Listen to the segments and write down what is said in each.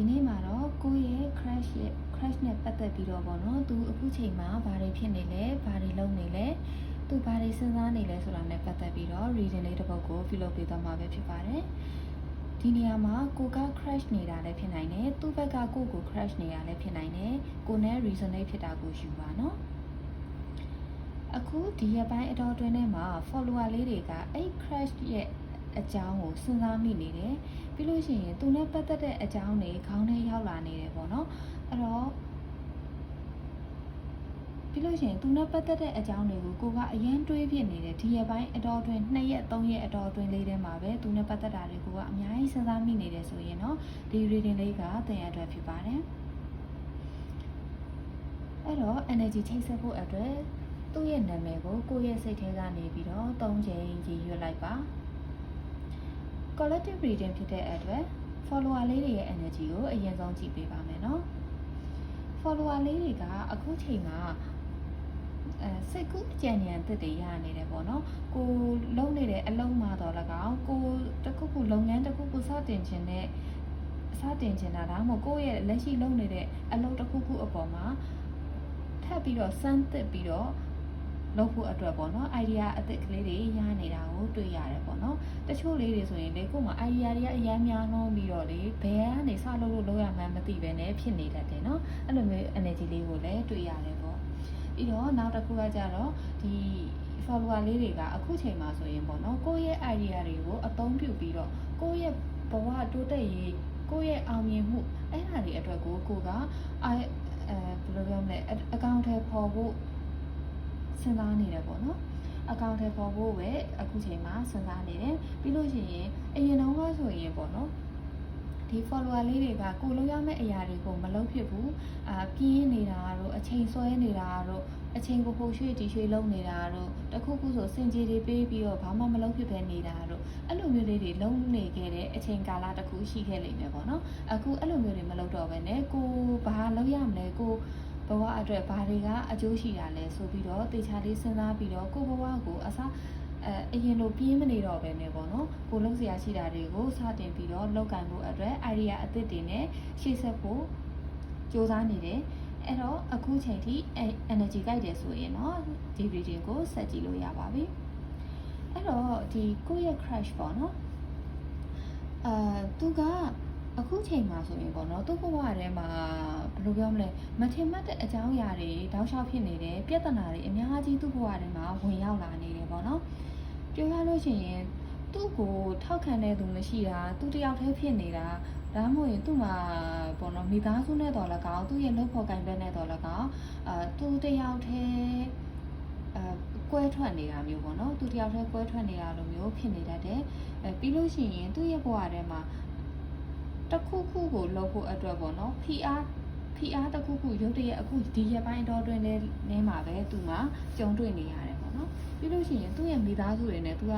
ဒီနေ့မှာတော့ကိုယ့်ရဲ့ crush ရဲ့ crush နဲ့ပတ်သက်ပြီးတော့ပေါ့နော်သူအခုချိန်မှာဘာတွေဖြစ်နေလဲဘာတွေလုပ်နေလဲသူဘာတွေစဉ်းစားနေလဲဆိုတာနဲ့ပတ်သက်ပြီးတော့ reading လေးတစ်ပုဒ်ကိုပြုလုပ်ပေးသွားမှာပဲဖြစ်ပါတယ်ဒီနေရာမှာကိုက crush နေတာလည်းဖြစ်နိုင်တယ်သူ့ဘက်ကကိုယ့်ကို crush နေတာလည်းဖြစ်နိုင်တယ်ကိုနဲ့ resonate ဖြစ်တာကိုယူပါနော်အခုဒီရက်ပိုင်းအတော်အတွင်းထဲမှာ follower လေးတွေကအဲ့ crush ရဲ့ အကြောင်းကိုစဉ်းစားမိနေတယ်ပြီးလို့ရှိရင်သူနဲ့ပတ်သက်တဲ့အကြောင်းတွေခေါင်းထဲရောက်လာနေတယ်ပေါ့နော်အဲ့တော့ပြီးလို့ရှိရင်သူနဲ့ပတ်သက်တဲ့အကြောင်းတွေကိုကိုကအရင်တွေးဖြစ်နေတယ်ဒီရက်ပိုင်းအတော်အတွင်း2ရက်3ရက်အတော်အတွင်းလေးထဲမှာပဲသူနဲ့ပတ်သက်တာတွေကိုကအများကြီးစဉ်းစားမိနေတယ်ဆိုရင်တော့ဒီ reading လေးကသင်ရအတွက်ဖြစ်ပါတယ်အဲ့တော့ energy ချိတ်ဆက်ဖို့အတွက်သူ့ရဲ့နာမည်ကိုကိုယ့်ရဲ့စိတ်ထဲကနေပြီးတော့၃ချိန်ရည်ရွယ်လိုက်ပါ collective reading ဖြစ်တဲ့အတွက် follower လေးတွေရဲ့ energy ကိုအရင်ဆုံးကြည့်ပေးပါမယ်နော် follower လေးတွေကအခုချိန်မှာအဲစိတ်ကူးအကြံဉာဏ်သစ်တွေရနေတယ်ပေါ့နော်ကိုလုံနေတဲ့အလုံးမှာတော့၎င်းကိုတစ်ခုခုလုပ်ငန်းတစ်ခုခုစတင်ခြင်းနဲ့စတင်ခြင်းတာဒါမှမဟုတ်ကိုယ့်ရဲ့လက်ရှိလုပ်နေတဲ့အလုပ်တစ်ခုခုအပေါ်မှာထပ်ပြီးတော့စမ်းသစ်ပြီးတော့ လုပ်ဖို့အတွက်ပေါ့နော် idea အသစ်ကလေးတွေရနေတာကိုတွေ့ရတယ်ပေါ့နော်တချို့လေးတွေဆိုရင်လေကို့မှာ idea တွေကအများများနှောပြီးတော့လေဘယ်ကနေစလုပ်လို့လုပ်ရမှန်းမသိပဲနဲ့ဖြစ်နေတတ်တယ်နော်အဲ့လိုမျိုး energy လေးကိုလည်းတွေ့ရတယ်ပေါ့ပြီးတော့နောက်တစ်ခုကကြတော့ဒီ follower လေးတွေကအခုချိန်မှာဆိုရင်ပေါ့နော်ကိုယ့်ရဲ့ idea တွေကိုအသုံးပြုပြီးတော့ကိုယ့်ရဲ့ဘဝတိုးတက်ရေးကိုယ့်ရဲ့အောင်မြင်မှုအဲ့ဒါတွေအတွက်ကိုကိုကအဲအဲဘယ်လိုပြောမလဲအကောင့်ထဲပေါ်ဖို့ စဉ်းစားနေတယ်ပေါ့နော်အကောင့်ထဲပေါ်ဖို့ပဲအခုချိန်မှာစဉ်းစားနေတယ်ပြီးလို့ရှိရင်အရင်တော့ကဆိုရင်ပေါ့နော်ဒီ follower လေးတွေကကိုလုံးရမယ့်အရာတွေကိုမလုပ်ဖြစ်ဘူးအာပြင်းနေတာတို့အချိန်ဆွဲနေတာတို့အချိန်ကိုပိုရွှေ့တီရွှေ့လုံးနေတာတို့တခုခုဆိုစင်ကြေတွေပေးပြီးတော့ဘာမှမလုပ်ဖြစ်ပဲနေတာတို့အဲ့လိုမျိုးလေးတွေလုံးနေခဲ့တဲ့အချိန်ကာလတစ်ခုရှိခဲ့လိမ့်မယ်ပေါ့နော်အခုအဲ့လိုမျိုးတွေမလုပ်တော့ဘဲနဲ့ကိုဘာလုပ်ရမလဲကို ဘဝအတွက်ဘာတွေကအကျိုးရှိတာလဲဆိုပြီးတော့တေချာလေးစဉ်းစားပြီးတော့ကိုဘဝကိုအစားအဲအရင်လိုပြင်းမနေတော့ပဲနဲ့ပေါ့နော်ကိုလုံးစရာရှိတာတွေကိုစတင်ပြီးတော့လောက်ကင်ဖို့အတွက် idea အသစ်တွေနဲ့ရှေ့ဆက်ဖို့စူးစမ်းနေတယ်အဲ့တော့အခုချိန်ထိ energy ကြိုက်တယ်ဆိုရင်တော့ဒီ reading ကိုဆက်ကြည့်လို့ရပါပြီအဲ့တော့ဒီကိုယ့်ရဲ့ crush ပေါ့နော်အာသူက အခုချိန်မှာဆိုရင်ပေါ့နော်သူ့ဘဝထဲမှာဘယ်လိုပြောမလဲမထင်မှတ်တဲ့အကြောင်းအရာတွေတောက်လျှောက်ဖြစ်နေတယ်ပြဿနာတွေအများကြီးသူ့ဘဝထဲမှာဝင်ရောက်လာနေတယ်ပေါ့နော်ပြောရလို့ရှိရင်သူ့ကိုထောက်ခံတဲ့သူမရှိတာသူတယောက်တည်းဖြစ်နေတာဒါမှမဟုတ်ရင်သူ့မှာပေါ့နော်မိသားစုနဲ့တော်လည်းကောင်းသူ့ရဲ့လုပ်ဖော်ကိုင်ဘက်နဲ့တော်လည်းကောင်းအာသူတယောက်တည်းအာကွဲထွက်နေတာမျိုးပေါ့နော်သူတယောက်တည်းကွဲထွက်နေတာလိုမျိုးဖြစ်နေတတ်တယ်အဲပြီးလို့ရှိရင်သူ့ရဲ့ဘဝထဲမှာ တစ်ခုခုကိုလုပ်ဖို့အတွက်ပေါ့နော် PR PR တစ်ခုခုရုပ်တရက်အခုဒီရက်ပိုင်းတော့တွင်လဲနေမှာပဲသူကကြုံတွေ့နေရတယ်ပေါ့နော်ပြီးလို့ရှိရင်သူ့ရဲ့မိသားစုတွေနဲ့သူက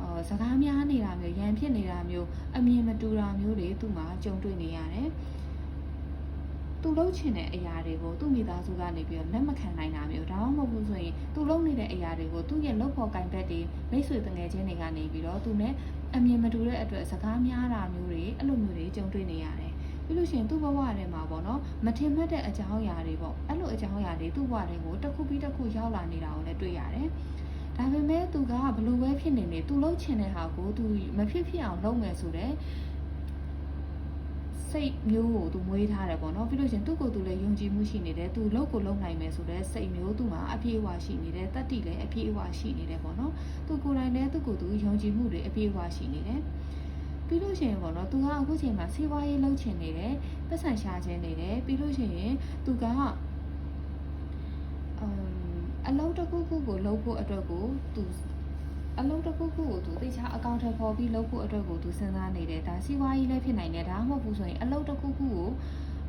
အော်စကားများနေတာမျိုးရန်ဖြစ်နေတာမျိုးအမြင်မတူတာမျိုးတွေသူ့မှာကြုံတွေ့နေရတယ် သူလှုပ်ချင်တဲ့အရာတွေကိုသူ့မိသားစုကနေပြီးတော့လက်မခံနိုင်တာမျိုးဒါမှမဟုတ်ဘူးဆိုရင်သူလှုပ်နေတဲ့အရာတွေကိုသူ့ရဲ့လုပ်ဖော်ကင်ဘက်တွေမိတ်ဆွေတငယ်ချင်းတွေကနေပြီးတော့သူနဲ့အမြင်မတူတဲ့အတွက်စကားများတာမျိုးတွေအဲ့လိုမျိုးတွေကြုံတွေ့နေရတယ်ပြီးလို့ရှိရင်သူ့ဘဝထဲမှာပေါ့နော်မထင်မှတ်တဲ့အကြောင်းအရာတွေပေါ့အဲ့လိုအကြောင်းအရာတွေသူ့ဘဝထဲကိုတစ်ခုပြီးတစ်ခုရောက်လာနေတာကိုလည်းတွေ့ရတယ်ဒါပေမဲ့သူကဘလို့ပဲဖြစ်နေနေသူလှုပ်ချင်တဲ့ဟာကိုသူမဖြစ်ဖြစ်အောင်လုပ်မယ်ဆိုတဲ့ စိတ်မျိုးကိုသူမွေးထားတယ်ပေါ့နော်ပြီးလို့ရှိရင်သူ့ကိုယ်သူလည်းယုံကြည်မှုရှိနေတယ်သူလုပ်ကိုလုပ်နိုင်မယ်ဆိုတဲ့စိတ်မျိုးသူ့မှာအပြည့်အဝရှိနေတယ်တတ္တိလည်းအပြည့်အဝရှိနေတယ်ပေါ့နော်သူကိုယ်တိုင်လည်းသူ့ကိုယ်သူယုံကြည်မှုတွေအပြည့်အဝရှိနေတယ်ပြီးလို့ရှိရင်ပေါ့နော်သူကအခုချိန်မှာစေဝါရေးလုပ်ချင်နေတယ်ပတ်စံရှာခြင်းနေတယ်ပြီးလို့ရှိရင်သူကအမ်အလုပ်တစ်ခုခုကိုလုပ်ဖို့အတွက်ကိုသူ အလုပ်တစ်ခုခုကိုသူသိချာအကောင့်ထဲပေါ်ပြီးလုပ်ဖို့အတွက်ကိုသူစဉ်းစားနေတယ်ဒါစီးပွားရေးလည်းဖြစ်နိုင်တယ်ဒါမှမဟုတ်ဘူးဆိုရင်အလုပ်တစ်ခုခုကို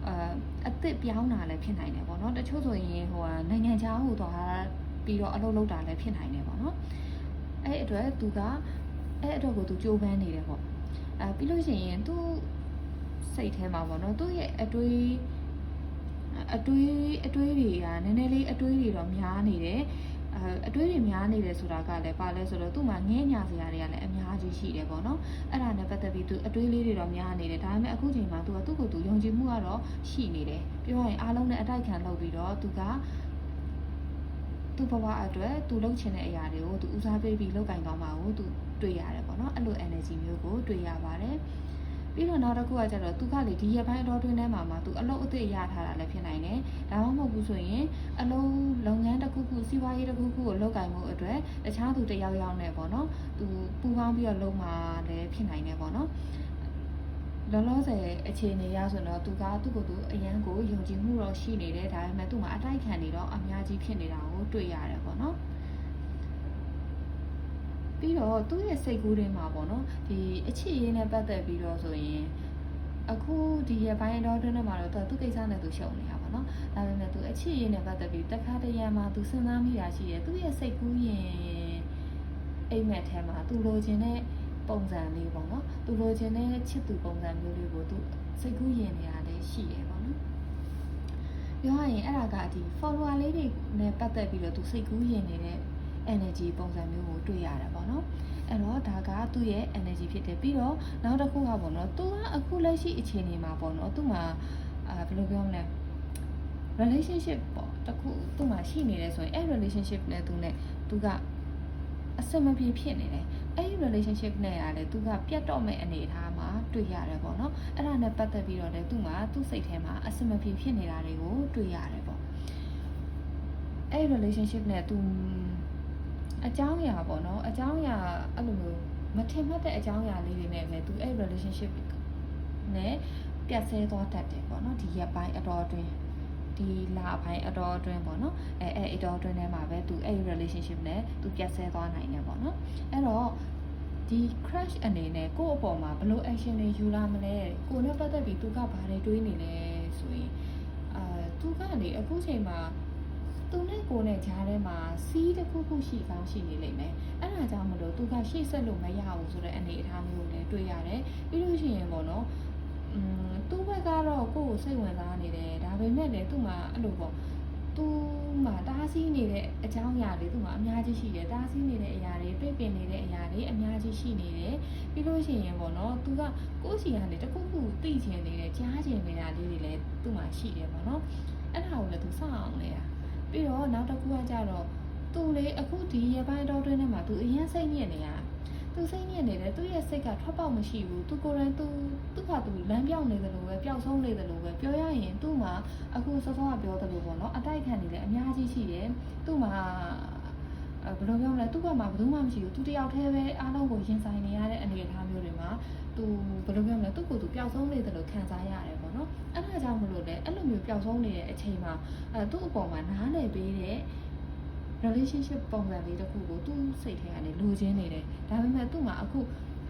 အာအသစ်ပြောင်းတာလည်းဖြစ်နိုင်တယ်ပေါ့နော်တချို့ဆိုရင်ဟိုဟာနိုင်ငံခြားဟိုသွားပြီးတော့အလုပ်လုပ်တာလည်းဖြစ်နိုင်တယ်ပေါ့နော်အဲ့အတွက်သူကအဲ့အတွက်ကိုသူကြိုးပမ်းနေတယ်ပေါ့အဲပြီးလို့ရှိရင်သူစိတ်ထဲမှာပေါ့နော်သူ့ရဲ့အတွေးအတွေးအတွေးတွေကနည်းနည်းလေးအတွေးတွေတော့များနေတယ် အဲအတွေးတွေများနေတယ်ဆိုတာကလည်းပါလဲဆိုတော့သူ့မှာငဲ့ညာစရာတွေကလည်းအများကြီးရှိတယ်ပေါ့နော်အဲ့ဒါနဲ့ပတ်သက်ပြီးသူအတွေးလေးတွေတော့များနေတယ်ဒါပေမဲ့အခုချိန်မှာသူကသူ့ကိုယ်သူယုံကြည်မှုကတော့ရှိနေတယ်ပြောရရင်အားလုံးနဲ့အတိုက်ခံလုပ်ပြီးတော့သူကသူ့ဘဝအတွက်သူလုပ်ချင်တဲ့အရာတွေကိုသူဦးစားပေးပြီးလုပ်ကင်ကောင်းပါကိုသူတွေ့ရတယ်ပေါ့နော်အဲ့လို energy မျိုးကိုတွေ့ရပါတယ် ပြီးတော့နောက်တစ်ခုကကျတော့သူကလေဒီရက်ပိုင်းအတော်တွင်းထဲမှာမှသူအလုပ်အသစ်ရထားတာလည်းဖြစ်နိုင်တယ်။ဒါမှမဟုတ်ဘူးဆိုရင်အလုပ်လုပ်ငန်းတစ်ခုခုစီးပွားရေးတစ်ခုခုကိုလုပ်ကင်မှုအတွက်တခြားသူတစ်ယောက်ယောက်နဲ့ပေါ့နော်။သူပူပေါင်းပြီးတော့လုပ်မှာလည်းဖြစ်နိုင်တယ်ပေါ့နော်။လောလောဆယ်အခြေအနေရဆိုတော့သူကသူ့ကိုယ်သူအရန်ကိုယုံကြည်မှုတော့ရှိနေတယ်ဒါပေမဲ့သူ့မှာအတိုက်ခံနေတော့အများကြီးဖြစ်နေတာကိုတွေ့ရတယ်ပေါ့နော်။ ပြီးတော့သူ့ရဲ့စိတ်ကူးတွေမှာပေါ့နော်ဒီအချစ်ရေးနဲ့ပတ်သက်ပြီးတော့ဆိုရင်အခုဒီရပိုင်းတော့တွင်းထဲမှာတော့သူသူကိစ္စနဲ့သူရှုံနေတာပေါ့နော်ဒါပေမဲ့သူအချစ်ရေးနဲ့ပတ်သက်ပြီးတစ်ခါတရံမှာသူစဉ်းစားမိတာရှိတယ်သူ့ရဲ့စိတ်ကူးရင်အိမ်မက်ထဲမှာသူလိုချင်တဲ့ပုံစံလေးပေါ့နော်သူလိုချင်တဲ့ချစ်သူပုံစံမျိုးလေးကိုသူစိတ်ကူးရင်နေတာလည်းရှိတယ်ပေါ့နော်ပြောရရင်အဲ့ဒါကဒီ follower လေးတွေနဲ့ပတ်သက်ပြီးတော့သူစိတ်ကူးရင်နေတဲ့ energy ပုံစံမျိုးကိုတွေ့ရတယ်ပေါ့နော်အဲ့တော့ဒါကသူ့ရဲ့ energy ဖြစ်တယ်ပြီးတော့နောက်တစ်ခုကပေါ့နော်သူကအခုလက်ရှိအခြေအနေမှာပေါ့နော်သူ့မှာအာဘယ်လိုပြောမလဲ relationship ပေါ့တခုသူ့မှာရှိနေတယ်ဆိုရင်အဲ့ relationship နဲ့သူနဲ့သူကအဆင်မပြေဖြစ်နေတယ်အဲ့ဒီ relationship နဲ့ကလည်းသူကပြတ်တော့မဲ့အနေအထားမှာတွေ့ရတယ်ပေါ့နော်အဲ့ဒါနဲ့ပတ်သက်ပြီးတော့လည်းသူ့မှာသူ့စိတ်ထဲမှာအဆင်မပြေဖြစ်နေတာတွေကိုတွေ့ရတယ်ပေါ့အဲ့ဒီ relationship နဲ့သူ အကြောင်းအရာပေါ့နော်အကြောင်းအရာအဲ့လိုမျိုးမထင်မှတ်တဲ့အကြောင်းအရာလေးတွေနဲ့လည်းသူအဲ့ relationship နဲ့ပြတ်ဆဲသွားတတ်တယ်ပေါ့နော်ဒီရက်ပိုင်းအတော်အတွင်းဒီလအပိုင်းအတော်အတွင်းပေါ့နော်အဲအဲအတော်အတွင်းထဲမှာပဲသူအဲ့ relationship နဲ့သူပြတ်ဆဲသွားနိုင်တယ်ပေါ့နော်အဲ့တော့ဒီ crush အနေနဲ့ကိုယ့်အပေါ်မှာဘယ်လို action တွေယူလာမလဲကိုယ်နဲ့ပတ်သက်ပြီးသူကဘာတွေတွေးနေလဲဆိုရင်အာသူကလေအခုချိန်မှာ သူနဲ့ကိုယ်နဲ့ကြားထဲမှာစီးတစ်ခုခုရှိကောင်းရှိနေလိမ့်မယ်အဲ့ဒါကြောင့်မလို့သူကရှေ့ဆက်လို့မရဘူးဆိုတဲ့အနေအထားမျိုးကိုလည်းတွေ့ရတယ်ပြီးလို့ရှိရင်ပေါ့နော်อืมသူ့ဘက်ကတော့ကိုယ့်ကိုစိတ်ဝင်စားနေတယ်ဒါပေမဲ့လည်းသူ့မှာအဲ့လိုပေါ့သူမှာတားဆီးနေတဲ့အကြောင်းအရာတွေသူ့မှာအများကြီးရှိတယ်တားဆီးနေတဲ့အရာတွေပြည့်ပင်နေတဲ့အရာတွေအများကြီးရှိနေတယ်ပြီးလို့ရှိရင်ပေါ့နော်သူကကိုယ့်စီကနေတခုခုသိချင်နေတယ်ကြားချင်နေတာလေးတွေလည်းသူ့မှာရှိတယ်ပေါ့နော်အဲ့ဒါကိုလည်းသူစောင့်အောင်လဲရ ပြီးတော့နောက်တစ်ခုကကြတော့သူလေအခုဒီရပိုင်းတော်တွင်းထဲမှာသူအရင်စိတ်ညစ်နေတာသူစိတ်ညစ်နေတယ်သူရဲ့စိတ်ကထွက်ပေါက်မရှိဘူးသူကိုယ်တိုင်သူသူ့ခါသူလမ်းပြောင်းနေတယ်လို့ပဲပျောက်ဆုံးနေတယ်လို့ပဲပြောရရင်သူ့မှာအခုစောစောကပြောတယ်လို့ပေါ့နော်အတိုက်ခံနေတယ်အများကြီးရှိတယ်သူ့မှာအဲ ဘယ်လိုပြောမလဲသူ့ဘက်မှာဘယ်သူမှမရှိဘူးသူတယောက်တည်းပဲအားလုံးကိုရင်ဆိုင်နေရတဲ့အနေအထားမျိုးတွေမှာသူဘယ်လိုပြောမလဲသူ့ကိုယ်သူပျောက်ဆုံးနေတယ်လို့ခံစားရတယ်ပေါ့နော်အဲ့ဒါကြောင့်မလို့လေအဲ့လိုမျိုးပျောက်ဆုံးနေတဲ့အချိန်မှာအဲသူ့အပေါ်မှာနားလည်ပေးတဲ့ relationship ပုံစံလေးတစ်ခုကိုသူ့စိတ်ထဲကနေလိုချင်နေတယ်ဒါပေမဲ့သူ့မှာအခု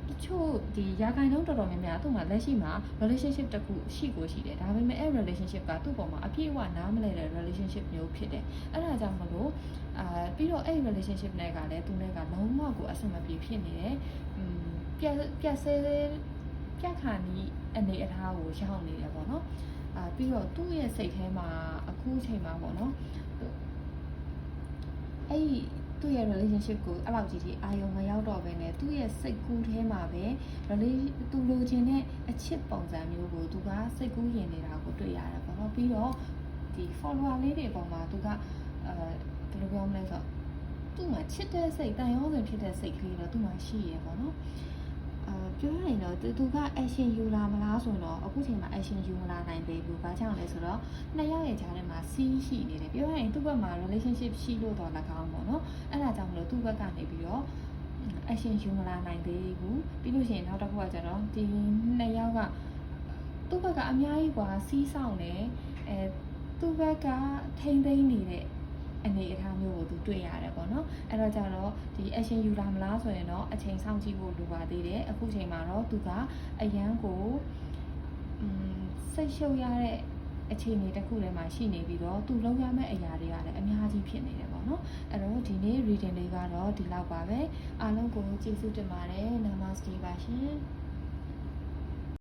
တချို့ဒီရာခိုင်နှုန်းတော်တော်များများသူ့မှာလက်ရှိမှာ relationship တစ်ခုရှိကိုရှိတယ်ဒါပေမဲ့အဲ့ relationship ကသူ့ပေါ်မှာအပြည့်အဝနားမလည်တဲ့ relationship မျိုးဖြစ်တယ်အဲ့ဒါကြောင့်မလို့အာပြီးတော့အဲ့ relationship နဲ့ကလည်းသူနဲ့ကလုံးဝကိုအဆင်မပြေဖြစ်နေတယ်อืมပြက်ပြက်ဆဲပြက်ခါနီးအနေအထားကိုရောက်နေတယ်ပေါ့နော်အာပြီးတော့သူ့ရဲ့စိတ်ထဲမှာအခုအချိန်မှာပေါ့နော်အဲ့ဒီ သူ့ရဲ့ relationship ကိုအဲ့လောက်ကြီးထိအာရုံမရောက်တော့ဘဲနဲ့သူ့ရဲ့စိတ်ကူးထဲမှာပဲ relation သူလိုချင်တဲ့အချစ်ပုံစံမျိုးကိုသူကစိတ်ကူးရင်နေတာကိုတွေ့ရတယ်ပေါ့နော်ပြီးတော့ဒီ follower လေးတွေပေါ်မှာသူကအဲဘယ်လိုပြောမလဲဆိုတော့သူ့မှာချစ်တဲ့စိတ်တန်ရောစင်ဖြစ်တဲ့စိတ်ကလေးတော့သူ့မှာရှိရပေါ့နော်အာ ပြောရရင်တော့သူသူက action ယူလာမလားဆိုတော့အခုချိန်မှာ action ယူမလာနိုင်သေးဘူး။ဘာကြောင့်လဲဆိုတော့နှစ်ယောက်ရဲ့ကြားထဲမှာစီးရှိနေတယ်။ပြောရရင်သူ့ဘက်မှာ relationship ရှိလို့တော့၎င်းပေါ့နော်။အဲ့ဒါကြောင့်မလို့သူ့ဘက်ကနေပြီးတော့ action ယူမလာနိုင်သေးဘူး။ပြီးလို့ရှိရင်နောက်တစ်ခုကကျတော့ဒီနှစ်ယောက်ကသူ့ဘက်ကအများကြီးกว่าစီးဆောင်နေအဲသူ့ဘက်ကထိမ့်သိမ့်နေတဲ့ အနေအထားမျိုးကိုသူတွေ့ရတယ်ပေါ့နော်အဲ့တော့ကြတော့ဒီ action ယူလာမလားဆိုရင်တော့အချိန်စောင့်ကြည့်ဖို့လိုပါသေးတယ်အခုချိန်မှာတော့သူကအရန်ကိုอืมစိတ်ရှုပ်ရတဲ့အခြေအနေတစ်ခုထဲမှာရှိနေပြီးတော့သူလုံးရမယ့်အရာတွေကလည်းအများကြီးဖြစ်နေတယ်ပေါ့နော်အဲ့တော့ဒီနေ့ reading လေးကတော့ဒီလောက်ပါပဲအားလုံးကိုကျေးဇူးတင်ပါတယ် namaste ပါရှင်